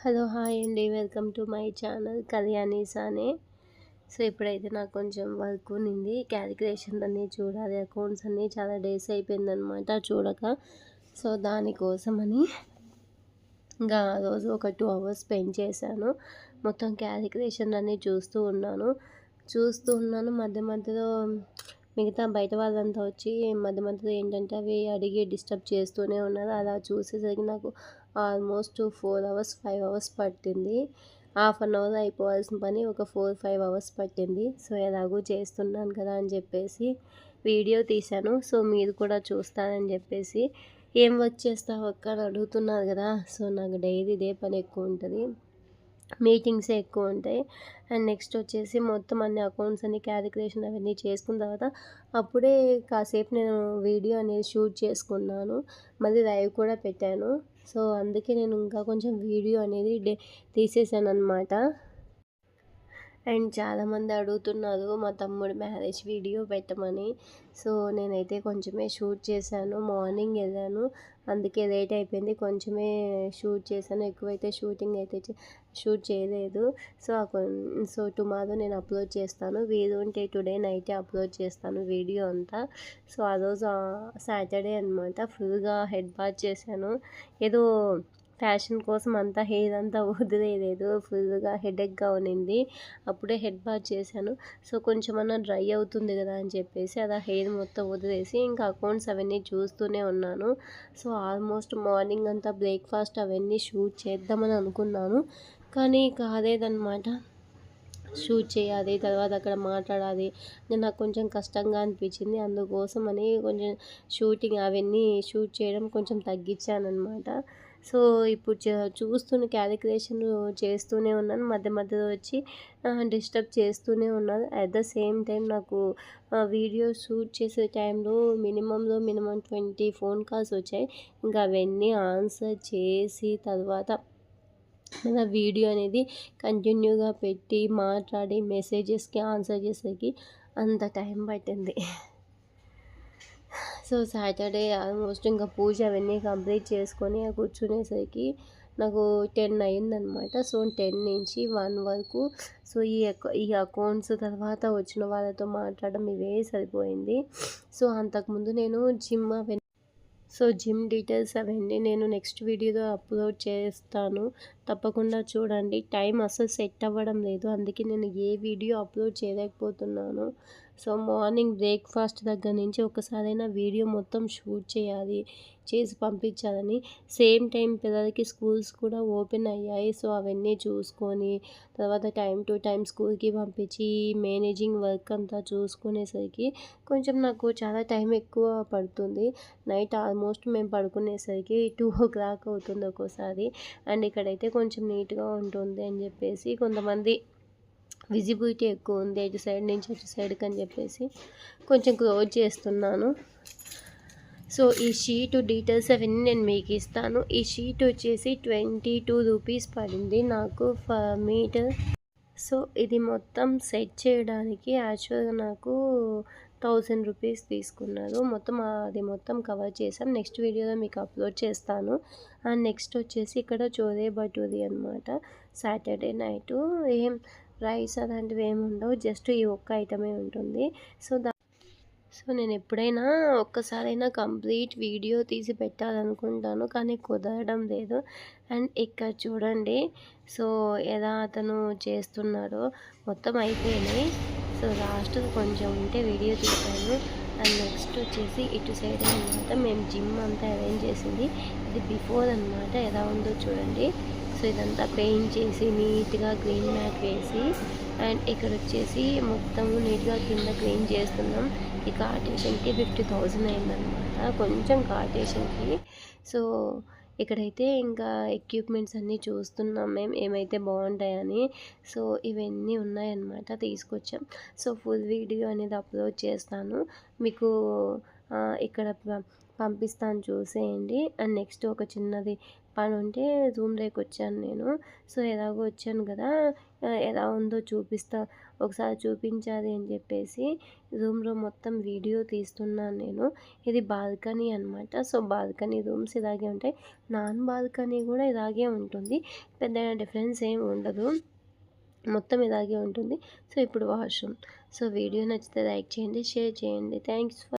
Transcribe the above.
Hello hi అండి. Welcome to my channel Kalyani's అని so ఇప్పుడైతే నాకు కొంచెం వర్క్ ఉన్నింది. క్యాలిక్యులేషన్ అన్నీ చూడాలి. అకౌంట్స్ అన్నీ చాలా డేస్ అయిపోయిందనమాట చూడక. సో దానికోసమని ఇంకా ఆ రోజు ఒక టూ అవర్స్ స్పెండ్ చేశాను. మొత్తం క్యాలిక్యులేషన్ అన్నీ చూస్తూ ఉన్నాను. చూస్తూ ఉన్నాను. మధ్య మధ్యలో మిగతా బయట వాళ్ళంతా వచ్చి మధ్య మధ్యలో ఏంటంటే అవి అడిగి డిస్టర్బ్ చేస్తూనే ఉన్నారు. అలా చూసేసరికి నాకు almost four hours five hours పట్టింది. హాఫ్ అన్ అవర్ అయిపోవాల్సిన పని ఒక ఫోర్ ఫైవ్ అవర్స్ పట్టింది. సో ఎలాగో చేస్తున్నాను కదా అని చెప్పేసి వీడియో తీశాను. సో మీరు కూడా చూస్తారని చెప్పేసి. ఏం వర్క్ చేస్తావు అక్క? అని అడుగుతున్నారు కదా. సో నాకు డైలీ ఇదే పని ఎక్కువ ఉంటుంది. మీటింగ్స్ ఎక్కువ ఉంటాయి. అండ్ నెక్స్ట్ వచ్చేసి మొత్తం అన్ని అకౌంట్స్ అన్ని క్యాలిక్యులేషన్ అవన్నీ చేసుకున్న తర్వాత అప్పుడే కాసేపు నేను వీడియో అనేది షూట్ చేసుకున్నాను. మళ్ళీ లైవ్ కూడా పెట్టాను. సో అందుకే నేను ఇంకా కొంచెం వీడియో అనేది డే తీసేసాను అనమాట అండ్ చాలామంది అడుగుతున్నారు మా తమ్ముడు మ్యారేజ్ వీడియో పెట్టమని. సో నేనైతే కొంచెమే షూట్ చేశాను మార్నింగ్ వెళ్ళాను. అందుకే లేట్ అయిపోయింది కొంచెమే షూట్ చేశాను. ఎక్కువైతే షూటింగ్ అయితే షూట్ చేయలేదు. సో సో టుమారో నేను అప్లోడ్ చేస్తాను. వీలు ఉంటే టుడే నైటే అప్లోడ్ చేస్తాను వీడియో అంతా. సో ఆ రోజు సాటర్డే అనమాట ఫుల్గా హెడ్ బాత్ చేశాను. ఏదో ఫ్యాషన్ కోసం అంతా హెయిర్ అంతా వదిలేదు ఫుల్గా హెడేక్గా ఉన్నింది. అప్పుడే హెడ్ బాత్ చేశాను. సో కొంచెమన్నా డ్రై అవుతుంది కదా అని చెప్పేసి అలా హెయిర్ మొత్తం వదిలేసి ఇంకా అకౌంట్స్ అవన్నీ చూస్తూనే ఉన్నాను. సో ఆల్మోస్ట్ మార్నింగ్ అంతా బ్రేక్ఫాస్ట్ అవన్నీ షూట్ చేద్దామని అనుకున్నాను. కానీ కాలేదన్నమాట షూట్ చేయాలి తర్వాత అక్కడ మాట్లాడాలి. నాకు కొంచెం కష్టంగా అనిపించింది. అందుకోసం అని కొంచెం షూటింగ్ అవన్నీ షూట్ చేయడం కొంచెం తగ్గించాను అనమాట సో ఇప్పుడు చూస్తున్న క్యాలిక్యులేషన్ చేస్తూనే ఉన్నాను. మధ్య మధ్యలో వచ్చి డిస్టర్బ్ చేస్తూనే ఉన్నాను. అట్ ద సేమ్ టైం నాకు వీడియో షూట్ చేసే టైంలో మినిమంలో మినిమం ట్వంటీ ఫోన్ కాల్స్ వచ్చాయి. ఇంకా అవన్నీ ఆన్సర్ చేసి తర్వాత మన వీడియో అనేది కంటిన్యూగా పెట్టి మాట్లాడి మెసేజెస్కి ఆన్సర్ చేసేకి అంత టైం పట్టింది. సో సాటర్డే ఆల్మోస్ట్ ఇంకా పూజ అవన్నీ కంప్లీట్ చేసుకొని కూర్చునేసరికి నాకు టెన్ అయిందనమాట. సో టెన్ నుంచి వన్ వరకు సో ఈ ఈ అకౌంట్స్ తర్వాత వచ్చిన వాళ్ళతో మాట్లాడడం ఇవే సరిపోయింది. సో అంతకుముందు నేను జిమ్ అవన్నీ సో జిమ్ డీటెయిల్స్ అవన్నీ నేను నెక్స్ట్ వీడియోలో అప్లోడ్ చేస్తాను. తప్పకుండా చూడండి. టైం అసలు సెట్ అవ్వడం లేదు. అందుకే నేను ఏ వీడియో అప్లోడ్ చేయలేకపోతున్నాను. సో మార్నింగ్ బ్రేక్ఫాస్ట్ దగ్గర నుంచి ఒకసారైనా వీడియో మొత్తం షూట్ చేయాలి చేసి పంపించాలని. సేమ్ టైం పిల్లలకి స్కూల్స్ కూడా ఓపెన్ అయ్యాయి. సో అవన్నీ చూసుకొని తర్వాత టైం టు టైం స్కూల్కి పంపించి మేనేజింగ్ వర్క్ అంతా చూసుకునేసరికి కొంచెం నాకు చాలా టైం ఎక్కువ పడుతుంది. నైట్ ఆల్మోస్ట్ మేము పడుకునేసరికి టూ ఓ క్లాక్ అవుతుంది ఒక్కోసారి. అండ్ ఇక్కడైతే కొంచెం నీట్గా ఉంటుంది అని చెప్పేసి కొంతమంది విజిబిలిటీ ఎక్కువ ఉంది ఇటు సైడ్ నుంచి అటు సైడ్కి అని చెప్పేసి కొంచెం క్లోజ్ చేస్తున్నాను. సో ఈ షీట్ డీటెయిల్స్ అవన్నీ నేను మీకు ఇస్తాను. ఈ షీట్ వచ్చేసి ట్వంటీ టూ రూపీస్ పడింది నాకు మీటర్. సో ఇది మొత్తం సెట్ చేయడానికి యాక్చువల్గా నాకు థౌజండ్ రూపీస్ తీసుకున్నారు. మొత్తం అది మొత్తం కవర్ చేసాం నెక్స్ట్ వీడియోలో మీకు అప్లోడ్ చేస్తాను. అండ్ నెక్స్ట్ వచ్చేసి ఇక్కడ చోరే బటూరి అనమాట సాటర్డే నైటు. ఏం రైస్ అలాంటివి ఏమి ఉండవు. జస్ట్ ఈ ఒక్క ఐటమే ఉంటుంది. సో దా సో నేను ఎప్పుడైనా ఒక్కసారైనా కంప్లీట్ వీడియో తీసి పెట్టాలనుకుంటాను కానీ కుదరడం లేదు. అండ్ ఇక్కడ చూడండి. సో ఎలా అతను చేస్తున్నాడో మొత్తం అయిపోయినాయి. సో లాస్ట్ కొంచెం ఉంటే వీడియో తీసాను అండ్ నెక్స్ట్ వచ్చేసి ఇటు సైడ్ అనమాట మేము జిమ్ అంతా అరేంజ్ చేసింది. ఇది బిఫోర్ అనమాట ఎలా ఉందో చూడండి. సో ఇదంతా పెయింట్ చేసి నీట్గా గ్రీన్ మ్యాట్ వేసి అండ్ ఇక్కడ వచ్చేసి మొత్తము నీట్గా కింద క్లీన్ చేస్తున్నాం. ఈ కార్టేషన్కి ఫిఫ్టీ థౌజండ్ అయిందనమాట కొంచెం కార్టేషన్కి. సో ఇక్కడైతే ఇంకా ఎక్విప్మెంట్స్ అన్నీ చూస్తున్నాం మేము ఏమైతే బాగుంటాయని. సో ఇవన్నీ ఉన్నాయన్నమాట తీసుకొచ్చాం. సో ఫుల్ వీడియో అనేది అప్లోడ్ చేస్తాను. మీకు ఇక్కడ పంపిస్తాను చూసేయండి. అండ్ నెక్స్ట్ ఒక చిన్నది పని ఉంటే రూమ్ దగ్గరికి వచ్చాను నేను. సో ఎలాగో వచ్చాను కదా. ఎలా ఉందో చూపిస్తా ఒకసారి చూపించాలి అని చెప్పేసి రూమ్లో మొత్తం వీడియో తీస్తున్నాను నేను. ఇది బాల్కనీ అనమాట సో బాల్కనీ రూమ్స్ ఇలాగే ఉంటాయి. నాన్ బాల్కనీ కూడా ఇలాగే ఉంటుంది. పెద్ద డిఫరెన్స్ ఏమి ఉండదు. మొత్తం ఇలాగే ఉంటుంది. సో ఇప్పుడు వాష్రూమ్. సో వీడియో నచ్చితే లైక్ చేయండి షేర్ చేయండి. Thanks for